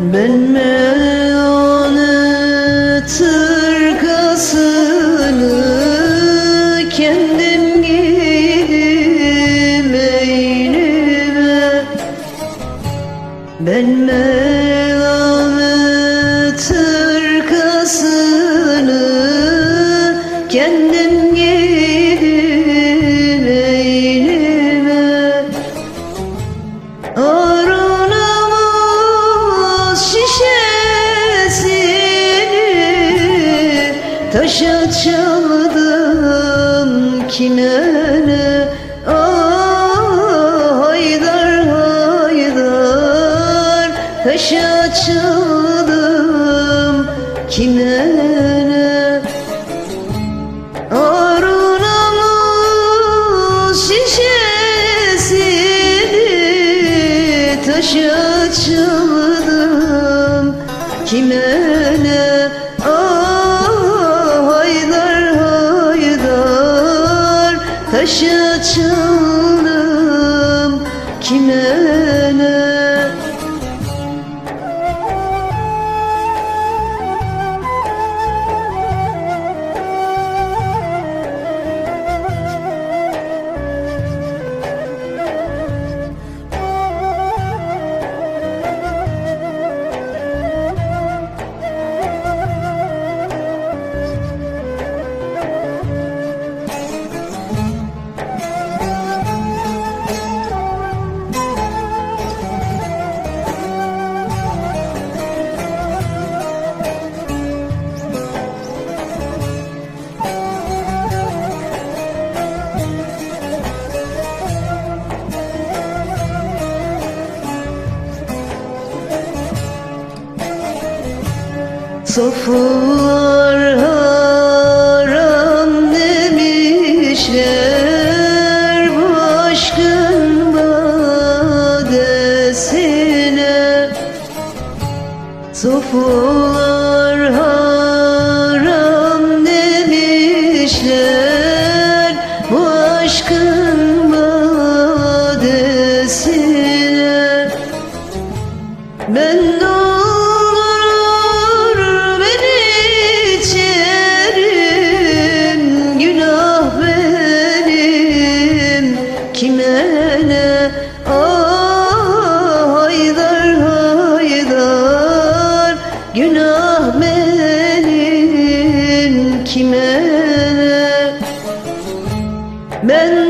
Ben meyanı tırkasını kendim giydim eynime Ben meyanı kime ne Ah haydar haydar. Taşa çaldım kime ne Arunamız şişesini taşa çaldım kime taşa çaldım kime ne Soflar haram demişler bu aşkın badesine. Soflar haram demişler bu aşkın badesine. Ben ben